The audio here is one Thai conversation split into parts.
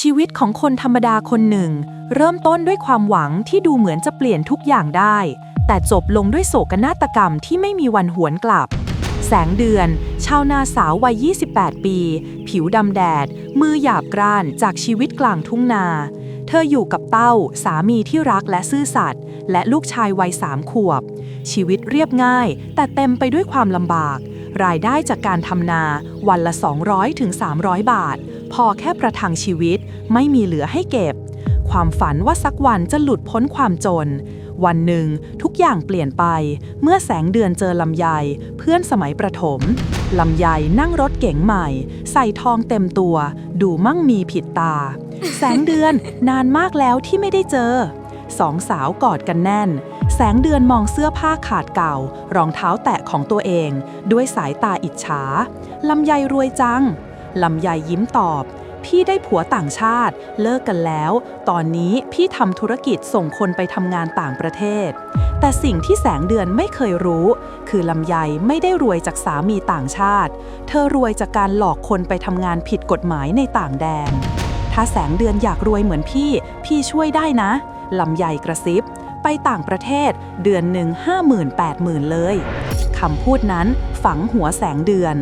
ชีวิตของคนธรรมดาคนหนึ่ง เริ่มต้นด้วยความหวังที่ดูเหมือนจะเปลี่ยนทุกอย่างได้ แต่จบลงด้วยโศกนาฏกรรมที่ไม่มีวันหวนกลับ แสงเดือน ชาวนาสาววัย 28 ปี ผิวดำแดด มือหยาบกร้านจากชีวิตกลางทุ่งนา เธออยู่กับเต้า สามีที่รักและซื่อสัตย์และลูกชายวัยสามขวบ ชีวิตเรียบง่าย แต่เต็มไปด้วยความลำบาก รายได้จากการทำนาวันละ 200ถึง300 บาท พอแค่ประทังชีวิตไม่มีเหลือให้เก็บ ความฝันว่าสักวันจะหลุดพ้นความจน วันหนึ่งทุกอย่างเปลี่ยนไป เมื่อแสงเดือนเจอลำไยเพื่อนสมัยประถมลำไยนั่งรถเก๋งใหม่ ใส่ทองเต็มตัว ดูมั่งมีผิดตา แสงเดือนนานมากแล้วที่ไม่ได้เจอสองสาวกอดกันแน่น แสงเดือนมองเสื้อผ้าขาดเก่า รองเท้าแตะของตัวเอง ด้วยสายตาอิจฉาลำไยรวยจัง ลำไยยิ้มตอบ พี่ได้ผัวต่างชาติ เลิกกันแล้ว ตอนนี้พี่ทำธุรกิจส่งคนไปทำงานต่างประเทศ แต่สิ่งที่แสงเดือนไม่เคยรู้ คือลำไยไม่ได้รวยจากสามีต่างชาติ เธอรวยจากการหลอกคนไปทำงานผิดกฎหมายในต่างแดน ถ้าแสงเดือนอยากรวยเหมือนพี่ พี่ช่วยได้นะลำไยกระซิบไปต่างประเทศเดือนหนึ่งห้าหมื่นแปดหมื่นเลย คำพูดนั้นฝังหัวแสงเดือน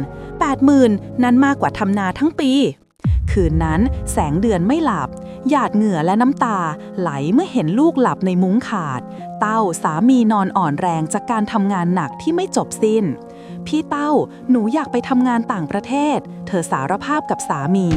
แปดหมื่นนั้นมากกว่าทำนาทั้งปี คืนนั้นแสงเดือนไม่หลับ หยาดเหงื่อและน้ำตาไหลเมื่อเห็นลูกหลับในมุ้งขาด เต้าสามีนอนอ่อนแรงจากการทำงานหนักที่ไม่จบสิ้น พี่เต้าหนูอยากไปทำงานต่างประเทศ เธอสารภาพกับสามี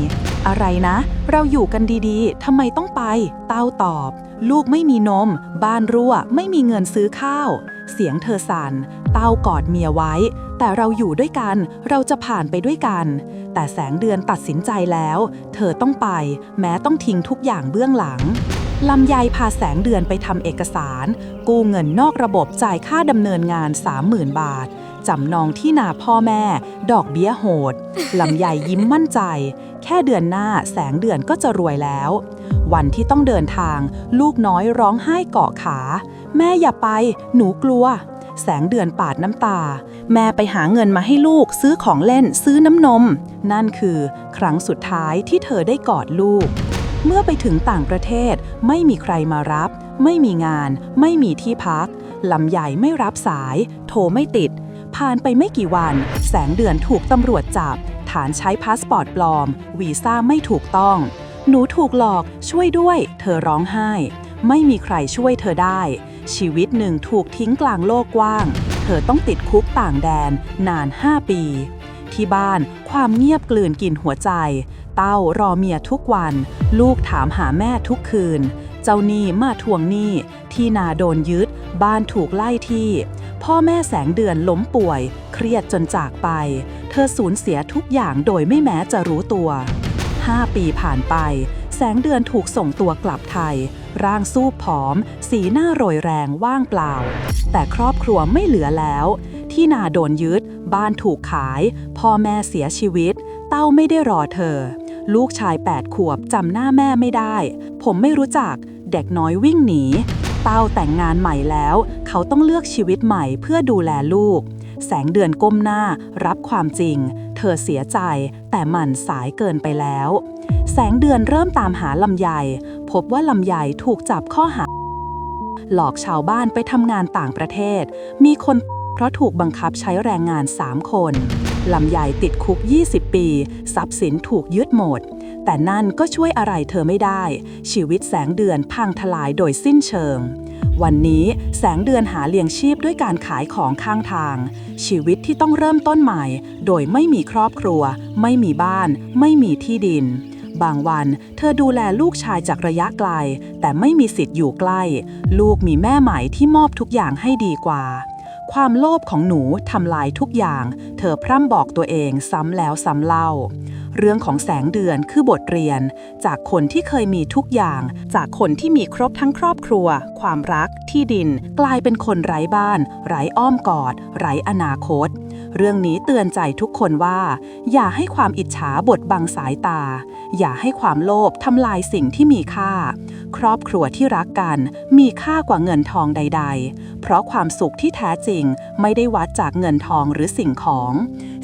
อะไรนะ เราอยู่กันดีๆทำไมต้องไป เต้าตอบ ลูกไม่มีนม บ้านรั่ว ไม่มีเงินซื้อข้าว เสียงเธอสั่น เต้ากอดเมียไว้ แต่เราอยู่ด้วยกัน เราจะผ่านไปด้วยกัน แต่แสงเดือนตัดสินใจแล้ว เธอต้องไป แม้ต้องทิ้งทุกอย่างเบื้องหลังลำไยพาแสงเดือนไปทำเอกสาร กู้เงินนอกระบบจ่ายค่าดำเนินงาน 30,000 บาท จำนองที่นาพ่อแม่ ดอกเบี้ยโหดลำไยยิ้มมั่นใจ แค่เดือนหน้าแสงเดือนก็จะรวยแล้ว วันที่ต้องเดินทาง ลูกน้อยร้องไห้เกาะขา แม่อย่าไป หนูกลัว แสงเดือนปาดน้ำตา แม่ไปหาเงินมาให้ลูกซื้อของเล่นซื้อน้ำนม นั่นคือครั้งสุดท้ายที่เธอได้กอดลูก เมื่อไปถึงต่างประเทศไม่มีใครมารับ ไม่มีงาน ไม่มีที่พักลำใหญ่ไม่รับสาย โทรไม่ติด ผ่านไปไม่กี่วัน แสงเดือนถูกตำรวจจับ ฐานใช้พาสปอร์ตปลอม วีซ่าไม่ถูกต้อง หนูถูกหลอกช่วยด้วย เธอร้องไห้ ไม่มีใครช่วยเธอได้ ชีวิตหนึ่งถูกทิ้งกลางโลกกว้าง เธอต้องติดคุกต่างแดนนาน 5 ปี ที่บ้านความเงียบกลืนกินหัวใจ เต้ารอเมียทุกวัน ลูกถามหาแม่ทุกคืน เจ้าหนี้มาทวงหนี้ ที่นาโดนยึด บ้านถูกไล่ที่ พ่อแม่แสงเดือนล้มป่วย เครียดจนจากไป เธอสูญเสียทุกอย่างโดยไม่แม้จะรู้ตัว 5 ปีผ่านไป แสงเดือนถูกส่งตัวกลับไทย ร่างสู้ผอม สีหน้าโรยแรงว่างเปล่า แต่ครอบครัวไม่เหลือแล้ว ที่นาโดนยึด บ้านถูกขาย พ่อแม่เสียชีวิต เต้าไม่ได้รอเธอ ลูกชาย 8 ขวบจำหน้าแม่ไม่ได้ ผมไม่รู้จัก เด็กน้อยวิ่งหนี เต้าแต่งงานใหม่แล้ว เขาต้องเลือกชีวิตใหม่เพื่อดูแลลูก แสงเดือนก้มหน้ารับความจริง เธอเสียใจ แต่มันสายเกินไปแล้ว งเดือนเริ่มตามหาลำไยพบว่าลำไยถูกจับข้อหา หลอกชาวบ้านไปทำงานต่างประเทศ มีคนเพราะถูกบังคับใช้แรงงาน 3 คนลำไยติดคุก 20 ปี ทรัพย์สินถูกยึดหมด แต่นั่นก็ช่วยอะไรเธอไม่ได้ ชีวิตแสงเดือนพังทลายโดยสิ้นเชิง วันนี้แสงเดือนหาเลี้ยงชีพด้วยการขายของข้างทาง ชีวิตที่ต้องเริ่มต้นใหม่ โดยไม่มีครอบครัว ไม่มีบ้าน ไม่มีที่ดิน บางวัน เธอดูแลลูกชายจากระยะไกล แต่ไม่มีสิทธิ์อยู่ใกล้ ลูกมีแม่ใหม่ที่มอบทุกอย่างให้ดีกว่า ความโลภของหนูทำลายทุกอย่าง เธอพร่ำบอกตัวเองซ้ำแล้วซ้ำเล่า เรื่องของแสงเดือนคือบทเรียน จากคนที่เคยมีทุกอย่าง จากคนที่มีครบทั้งครอบครัว ความรัก ที่ดิน กลายเป็นคนไร้บ้าน ไร้อ้อมกอด ไร้อนาคตเรื่องนี้เตือนใจทุกคนว่า อย่าให้ความอิจฉาบดบังสายตา อย่าให้ความโลภทำลายสิ่งที่มีค่า ครอบครัวที่รักกันมีค่ากว่าเงินทองใด ๆ เพราะความสุขที่แท้จริงไม่ได้วัดจากเงินทองหรือสิ่งของ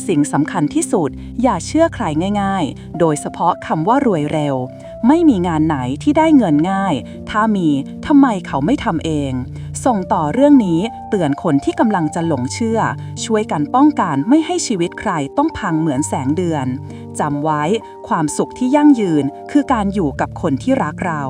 สิ่งสำคัญที่สุดอย่าเชื่อใครง่าย ๆ โดยเฉพาะคำว่ารวยเร็ว ไม่มีงานไหนที่ได้เงินง่าย ถ้ามีทำไมเขาไม่ทำเอง ส่งต่อเรื่องนี้เตือนคนที่กำลังจะหลงเชื่อ ช่วยกันป้องกันไม่ให้ชีวิตใครต้องพังเหมือนแสงเดือนจำไว้ความสุขที่ยั่งยืนคือการอยู่กับคนที่รักเรา